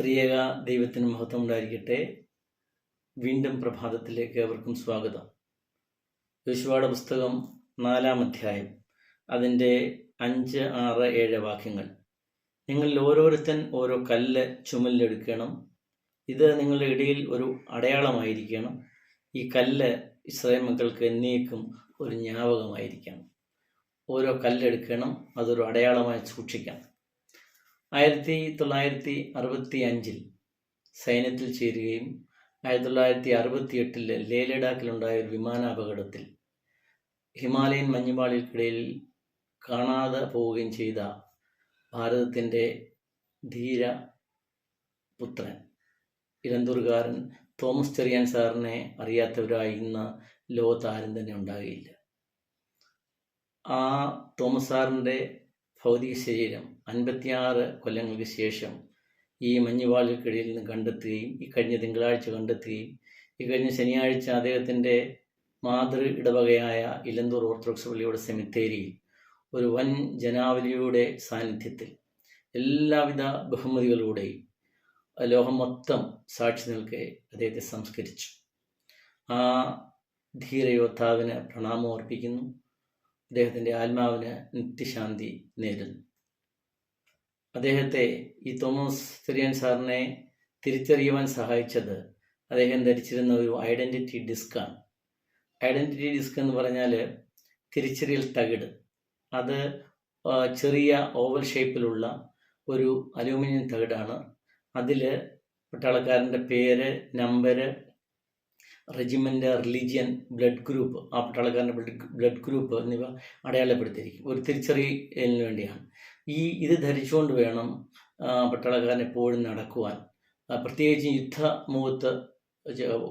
ത്രിയേക ദൈവത്തിന് മഹത്വം ഉണ്ടായിരിക്കട്ടെ. വീണ്ടും പ്രഭാതത്തിലേക്ക് ഏവർക്കും സ്വാഗതം. യോശുവയുടെ പുസ്തകം നാലാം അധ്യായം. അതിന്റെ അഞ്ച് ആറ് ഏഴ് വാക്യങ്ങൾ. നിങ്ങളിൽ ഓരോരുത്തൻ ഓരോ കല്ല് ചുമലിലെടുക്കണം. ഇത് നിങ്ങളുടെ ഇടയിൽ ഒരു അടയാളമായിരിക്കണം. ഈ കല്ല് ഇസ്രായേൽ മക്കൾക്ക് എന്നേക്കും ഒരു ജ്ഞാപകമായിരിക്കണം. ഓരോ കല്ലെടുക്കണം അതൊരു അടയാളമായി സൂക്ഷിക്കണം ആയിരത്തി തൊള്ളായിരത്തി അറുപത്തി അഞ്ചിൽ സൈന്യത്തിൽ ചേരുകയും ആയിരത്തി തൊള്ളായിരത്തി അറുപത്തി എട്ടിൽ ലേ ലഡാക്കിലുണ്ടായ ഒരു വിമാനാപകടത്തിൽ ഹിമാലയൻ മഞ്ഞുപാളികൾക്കിടയിൽ കാണാതെ പോവുകയും ചെയ്ത ഭാരതത്തിന്റെ ധീര പുത്രൻ ഇരന്തൂർകാരൻ തോമസ് ചെറിയാൻ സാറിനെ അറിയാത്തവരായി ഇന്ന് ലോകത്താരും തന്നെ ഉണ്ടാകില്ല ആ തോമസ് സാറിന്റെ ഭൗതിക ശരീരം അൻപത്തിയാറ് കൊല്ലങ്ങൾക്ക് ശേഷം ഈ മഞ്ഞുപാളികൾക്കിടയിൽ നിന്ന് കണ്ടെത്തുകയും ഈ കഴിഞ്ഞ തിങ്കളാഴ്ച കണ്ടെത്തുകയും ഈ കഴിഞ്ഞ ശനിയാഴ്ച അദ്ദേഹത്തിന്റെ മാതൃ ഇടവകയായ ഇലന്തൂർ ഓർത്തഡോക്സ് പള്ളിയുടെ സെമിത്തേരിയിൽ ഒരു വൻ ജനാവലിയുടെ സാന്നിധ്യത്തിൽ എല്ലാവിധ ബഹുമതികളിലൂടെയും ലോകം മൊത്തം സാക്ഷി നിൽക്കെ അദ്ദേഹത്തെ സംസ്കരിച്ചു. ആ ധീരയോദ്ധാവിന് പ്രണാമം അർപ്പിക്കുന്നു. അദ്ദേഹത്തിന്റെ ആത്മാവിന് നിത്യശാന്തി നേരുന്നു. അദ്ദേഹത്തെ ഈ തോമസ് സിറിയൻ സാറിനെ തിരിച്ചറിയുവാൻ സഹായിച്ചത് അദ്ദേഹം ധരിച്ചിരുന്ന ഒരു ഐഡന്റിറ്റി ഡിസ്ക്കാണ് ഐഡന്റിറ്റി ഡിസ്ക് എന്ന് പറഞ്ഞാൽ തിരിച്ചറിയൽ തകിട്. അത് ചെറിയ ഓവൽ ഷേപ്പിലുള്ള ഒരു അലൂമിനിയം തകിടാണ്. അതിൽ പട്ടാളക്കാരന്റെ പേര് number regiment religion blood group ആ പട്ടാളക്കാരന്റെ ബ്ലഡ് ബ്ലഡ് ഗ്രൂപ്പ് എന്നിവ അടയാളപ്പെടുത്തിയിരിക്കും. ഒരു തിരിച്ചറിയലിന് വേണ്ടിയാണ്. ഈ ഇത് ധരിച്ചുകൊണ്ട് വേണം പട്ടാളക്കാരൻ എപ്പോഴും നടക്കുവാൻ. പ്രത്യേകിച്ച് യുദ്ധമുഖത്ത്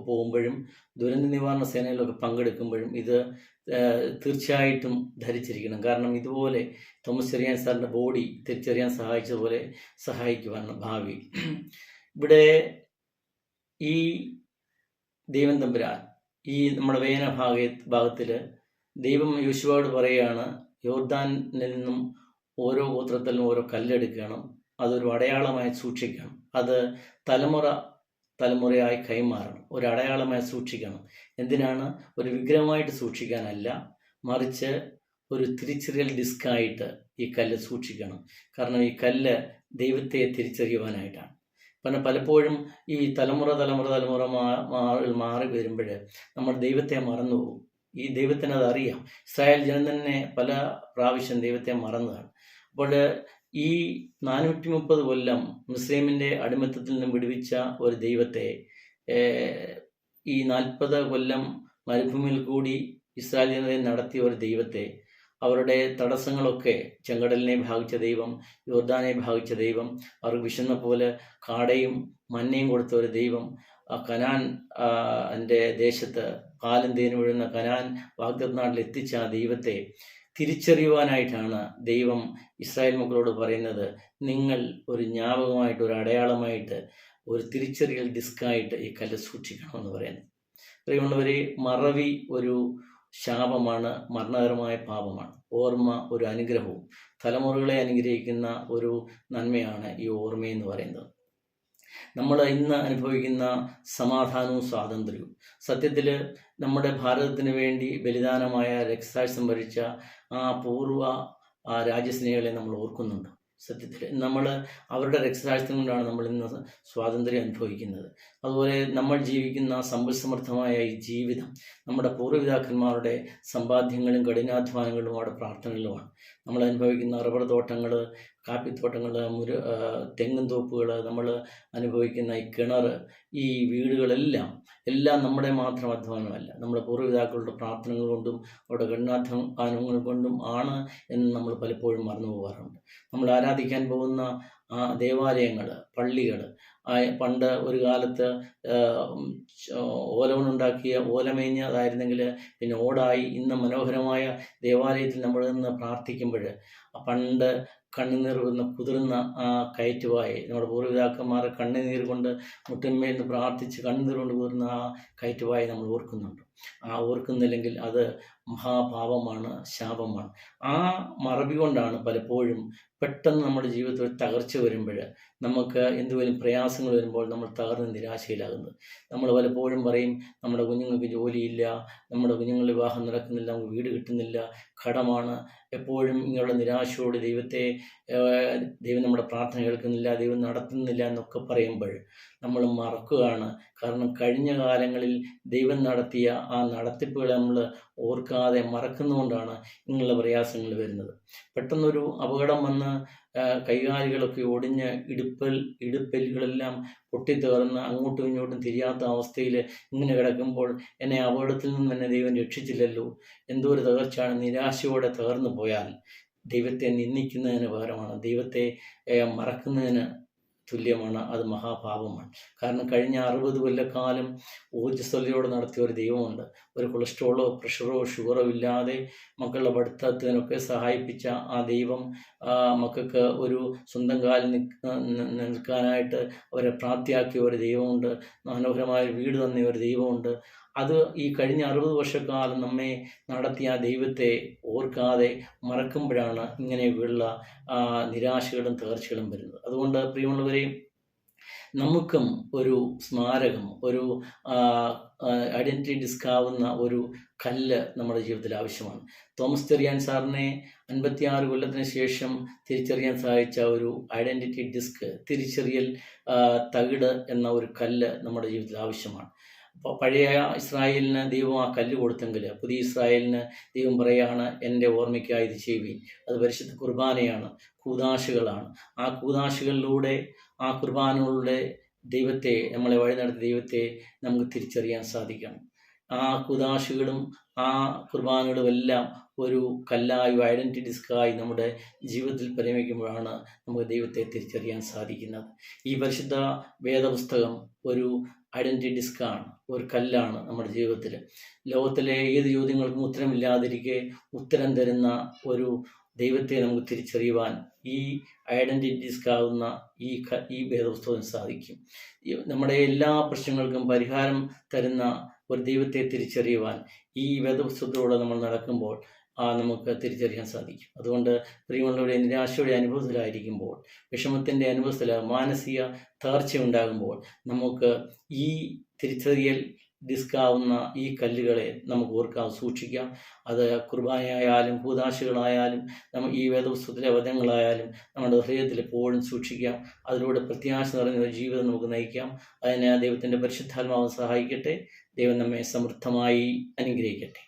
പോകുമ്പോഴും ദുരന്ത നിവാരണ സേനയിലൊക്കെ പങ്കെടുക്കുമ്പോഴും ഇത് തീർച്ചയായിട്ടും ധരിച്ചിരിക്കണം. കാരണം ഇതുപോലെ തോമസ് ചെറിയാൻ സാറിന്റെ ബോഡി തിരിച്ചറിയാൻ സഹായിച്ചതുപോലെ സഹായിക്കുവാനാണ് ഭാവി. ഇവിടെ ഈ ദൈവം തമ്പുരാൻ. ഈ നമ്മുടെ വേന ഭാഗ ഭാഗത്തിൽ ദൈവം യോശുവോട് പറയുകയാണ് യോർദാനിൽ നിന്നും ഓരോ ഗോത്രത്തിലും ഓരോ കല്ലെടുക്കണം. അതൊരു അടയാളമായി സൂക്ഷിക്കണം. അത് തലമുറ തലമുറയായി കൈമാറണം. ഒരു അടയാളമായി സൂക്ഷിക്കണം. എന്തിനാണ്? ഒരു വിഗ്രഹമായിട്ട് സൂക്ഷിക്കാനല്ല മറിച്ച് ഒരു തിരിച്ചറിയൽ ഡിസ്കായിട്ട് ഈ കല്ല് സൂക്ഷിക്കണം. കാരണം ഈ കല്ല് ദൈവത്തെ തിരിച്ചറിയുവാനായിട്ടാണ്. കാരണം പലപ്പോഴും ഈ തലമുറ തലമുറ തലമുറ മാറി മാറി വരുമ്പോൾ നമ്മൾ ദൈവത്തെ മറന്നു പോകും ഈ ദൈവത്തിന് അറിയാം. ഇസ്രായേൽ ജനം തന്നെ പല പ്രാവശ്യം ദൈവത്തെ മറന്നതാണ്. അപ്പോൾ ഈ നാനൂറ്റി മുപ്പത് കൊല്ലം മുസ്ലിമിന്റെ അടിമത്തത്തിൽ നിന്നും വിടുവിച്ച ഒരു ദൈവത്തെ ഈ നാൽപ്പത് കൊല്ലം മരുഭൂമിയിൽ കൂടി ഇസ്രായേൽ ജനതയെ നടത്തിയ ഒരു ദൈവത്തെ അവരുടെ തടസ്സങ്ങളൊക്കെ ചെങ്കടലിനെ ഭാഗിച്ച ദൈവം യോർദാനെ ഭാഗിച്ച ദൈവം അവർക്ക് വിശന്ന പോലെ കാടയും മഞ്ഞയും കൊടുത്ത ഒരു ദൈവം. കനാൻ എന്റെ ദേശത്ത് കാലം തേനും വീഴുന്ന കനാൻ വാഗ്ദത്ത് നാട്ടിൽ എത്തിച്ച ആ ദൈവത്തെ തിരിച്ചറിയുവാനായിട്ടാണ് ദൈവം ഇസ്രായേൽ മക്കളോട് പറയുന്നത്. നിങ്ങൾ ഒരു ജ്ഞാപകമായിട്ട് ഒരു അടയാളമായിട്ട് ഒരു തിരിച്ചറിയൽ ഡിസ്കായിട്ട് ഈ കല്ല് സൂക്ഷിക്കണമെന്ന് പറയുന്നത് പ്രിയമുള്ളവരെ മറവി ഒരു ശാപമാണ് മരണകരമായ പാപമാണ്. ഓർമ്മ ഒരു അനുഗ്രഹവും. തലമുറകളെ അനുഗ്രഹിക്കുന്ന ഒരു നന്മയാണ് ഈ ഓർമ്മയെന്ന് പറയുന്നത്. നമ്മൾ ഇന്ന് അനുഭവിക്കുന്ന സമാധാനവും സ്വാതന്ത്ര്യവും. സത്യത്തിൽ നമ്മുടെ ഭാരതത്തിന് വേണ്ടി ബലിദാനമായ രക്തസാക്ഷം ഭരിച്ച ആ പൂർവ രാജ്യസ്നേഹികളെ നമ്മൾ ഓർക്കുന്നുണ്ട്. സത്യത്തിൽ നമ്മൾ അവരുടെ രക്തസാക്ഷിത്വം കൊണ്ടാണ് നമ്മൾ ഇന്ന് സ്വാതന്ത്ര്യം അനുഭവിക്കുന്നത്. അതുപോലെ നമ്മൾ ജീവിക്കുന്ന സമ്പൽസമൃദ്ധമായ ഈ ജീവിതം നമ്മുടെ പൂർവപിതാക്കന്മാരുടെ സമ്പാദ്യങ്ങളും കഠിനാധ്വാനങ്ങളും അവിടെ പ്രാർത്ഥനകളുമാണ്. നമ്മൾ അനുഭവിക്കുന്ന റബ്ബർ തോട്ടങ്ങൾ കാപ്പിത്തോട്ടങ്ങൾ മുര തെങ്ങും തോപ്പുകൾ നമ്മൾ അനുഭവിക്കുന്ന ഈ കിണർ ഈ വീടുകളെല്ലാം എല്ലാം നമ്മുടെ മാത്രം അധ്വാനമല്ല. നമ്മുടെ പൂർവപിതാക്കളുടെ പ്രാർത്ഥനകൾ കൊണ്ടും അവരുടെ കഠിനാധ്വാനങ്ങൾ കൊണ്ടും ആണ് എന്ന് നമ്മൾ പലപ്പോഴും മറന്നു പോകാറുണ്ട്. നമ്മൾ ആരാധിക്കാൻ പോകുന്ന ദേവാലയങ്ങൾ പള്ളികൾ പണ്ട് ഒരു കാലത്ത് ഓല കൊണ്ടുണ്ടാക്കിയ പിന്നെ ഓടായി. ഇന്ന് മനോഹരമായ ദേവാലയത്തിൽ നമ്മൾ നിന്ന് പ്രാർത്ഥിക്കുമ്പോൾ പണ്ട് കണ്ണുനീർ വന്ന് കുതിർന്ന ആ കയറ്റുവായി. നമ്മുടെ പൂർവപിതാക്കന്മാർ കണ്ണുനീർ കൊണ്ട് മുട്ടിന്മേൽ നിന്ന് പ്രാർത്ഥിച്ച് കണ്ണുനീർ കൊണ്ട് കുതിർന്ന ആ കയറ്റുവായി നമ്മൾ ഓർക്കുന്നുണ്ട്. ആ ഓർക്കുന്നില്ലെങ്കിൽ അത് മഹാപാപമാണ് ശാപമാണ്. ആ മറവി കൊണ്ടാണ് പലപ്പോഴും പെട്ടെന്ന് നമ്മുടെ ജീവിതത്തിൽ ഒരു തകർച്ച വരുമ്പോൾ നമുക്ക് എന്തുപോലും പ്രയാസങ്ങൾ വരുമ്പോൾ നമ്മൾ തകർന്ന് നിരാശയിലാകുന്നത്. നമ്മൾ പലപ്പോഴും പറയും നമ്മുടെ കുഞ്ഞുങ്ങൾക്ക് ജോലിയില്ല നമ്മുടെ കുഞ്ഞുങ്ങളുടെ വിവാഹം നടക്കുന്നില്ല നമുക്ക് വീട് കിട്ടുന്നില്ല കടമാണ്. എപ്പോഴും ഇങ്ങനെയുള്ള നിരാശയോട് ദൈവത്തെ ദൈവം നമ്മുടെ പ്രാർത്ഥന കേൾക്കുന്നില്ല ദൈവം നടത്തുന്നില്ല എന്നൊക്കെ പറയുമ്പോൾ നമ്മൾ മറക്കുകയാണ്. കാരണം കഴിഞ്ഞ കാലങ്ങളിൽ ദൈവം നടത്തിയ ആ നടത്തിപ്പുകളെ നമ്മൾ ഓർക്കാതെ മറക്കുന്നതുകൊണ്ടാണ് ഇങ്ങനെയുള്ള പ്രയാസങ്ങൾ വരുന്നത്. പെട്ടെന്നൊരു അപകടം വന്ന് കൈകാലുകളൊക്കെ ഒടിഞ്ഞ് ഇടുപ്പൽ ഇടുപ്പലുകളെല്ലാം പൊട്ടിത്തേർന്ന് അങ്ങോട്ടും ഇങ്ങോട്ടും തിരിയാത്ത അവസ്ഥയിൽ ഇങ്ങനെ കിടക്കുമ്പോൾ എന്നെ അപകടത്തിൽ നിന്ന് എന്നെ ദൈവം രക്ഷിച്ചില്ലല്ലോ. എന്തോ ഒരു തകർച്ചയാണ് നിരാശയോടെ തകർന്നു പോയാൽ ദൈവത്തെ നിന്ദിക്കുന്നതിന് പകരമാണ്. ദൈവത്തെ മറക്കുന്നതിന് തുല്യമാണ് അത് മഹാപാപമാണ്. കാരണം കഴിഞ്ഞ അറുപത് കൊല്ലക്കാലം ഊർജസ്വലയോടെ നടത്തിയ ഒരു ദൈവമുണ്ട്. ഒരു കൊളസ്ട്രോളോ പ്രഷറോ ഷുഗറോ ഇല്ലാതെ മക്കളുടെ പഠിത്തത്തിനൊക്കെ സഹായിപ്പിച്ച ആ ദൈവം മക്കൾക്ക് ഒരു സ്വന്തം കാലിൽ നിൽക്കാനായിട്ട് അവരെ പ്രാപ്തിയാക്കിയ ഒരു ദൈവമുണ്ട്. മനോഹരമായ വീട് തന്ന ഒരു ദൈവമുണ്ട്. അത് ഈ കഴിഞ്ഞ അറുപത് വർഷക്കാലം നമ്മെ നടത്തിയ ദൈവത്തെ ഓർക്കാതെ മറക്കുമ്പോഴാണ് ഇങ്ങനെയുള്ള നിരാശകളും തകർച്ചകളും വരുന്നത്. അതുകൊണ്ട് പ്രിയമുള്ളവരെ നമുക്കും ഒരു സ്മാരകം ഒരു ഐഡന്റിറ്റി ഡിസ്കാവുന്ന ഒരു കല്ല് നമ്മുടെ ജീവിതത്തിൽ ആവശ്യമാണ്. തോമസ് തെറിയാൻ സാറിനെ അൻപത്തിയാറ് കൊല്ലത്തിന് ശേഷം തിരിച്ചറിയാൻ സഹായിച്ച ഒരു ഐഡന്റിറ്റി ഡിസ്ക് തിരിച്ചറിയൽ തകിട് എന്ന ഒരു കല്ല് നമ്മുടെ ജീവിതത്തിൽ ആവശ്യമാണ്. പഴയ ഇസ്രായേലിന് ദൈവം ആ കല്ല് കൊടുത്തെങ്കിൽ പുതിയ ഇസ്രായേലിന് ദൈവം പറയുകയാണ് എന്റെ ഓർമ്മയ്ക്കായി ഇത് അത് പരിശുദ്ധ കുർബാനയാണ് കൂതാശകളാണ് ആ കൂതാശകളിലൂടെ ആ കുർബാനകളുടെ ദൈവത്തെ നമ്മളെ വഴി നടത്തിയ ദൈവത്തെ നമുക്ക് തിരിച്ചറിയാൻ സാധിക്കണം. ആ കുതാശകളും ആ കുർബാനകളും എല്ലാം ഒരു കല്ലായി ഐഡന്റി ഡിസ്കായി നമ്മുടെ ജീവിതത്തിൽ പരിഗണിക്കുമ്പോഴാണ് നമുക്ക് ദൈവത്തെ തിരിച്ചറിയാൻ സാധിക്കുന്നത്. ഈ പരിശുദ്ധ വേദപുസ്തകം ഒരു ഐഡന്റി ഡിസ്കാണ് ഒരു കല്ലാണ് നമ്മുടെ ജീവിതത്തിൽ. ലോകത്തിലെ ഏത് ചോദ്യങ്ങൾക്കും ഉത്തരമില്ലാതിരിക്കെ ഉത്തരം തരുന്ന ഒരു ദൈവത്തെ നമുക്ക് തിരിച്ചറിയുവാൻ ഈ ഐഡന്റിറ്റി സ്കാവുന്ന ഈ ഈ വേദപുസ്തകം സാധിക്കും. നമ്മുടെ എല്ലാ പ്രശ്നങ്ങൾക്കും പരിഹാരം തരുന്ന ഒരു ദൈവത്തെ തിരിച്ചറിയുവാൻ ഈ വേദപുസ്തകത്തിലൂടെ നമ്മൾ നടക്കുമ്പോൾ ആ നമുക്ക് തിരിച്ചറിയാൻ സാധിക്കും. അതുകൊണ്ട് പ്രിയമുള്ളവരുടെ നിരാശയുടെ അനുഭവത്തിലായിരിക്കുമ്പോൾ വിഷമത്തിന്റെ അനുഭവത്തിൽ മാനസിക തകർച്ച ഉണ്ടാകുമ്പോൾ നമുക്ക് ഈ തിരിച്ചറിയൽ ഡിസ്കാവുന്ന ഈ കല്ലുകളെ നമുക്ക് ഓർക്കാം സൂക്ഷിക്കാം. അത് കുർബാനയായാലും ഭൂതാശികളായാലും നമ്മ ഈ വേദപുസ്തകത്തിലെ വചനങ്ങളായാലും നമ്മുടെ ഹൃദയത്തിൽ എപ്പോഴും സൂക്ഷിക്കാം. അതിലൂടെ പ്രത്യാശ നിറഞ്ഞ ജീവിതം നമുക്ക് നയിക്കാം. അതിനെ ദൈവത്തിന്റെ പരിശുദ്ധാത്മാവ് സഹായിക്കട്ടെ. ദൈവം നമ്മെ സമൃദ്ധമായി അനുഗ്രഹിക്കട്ടെ.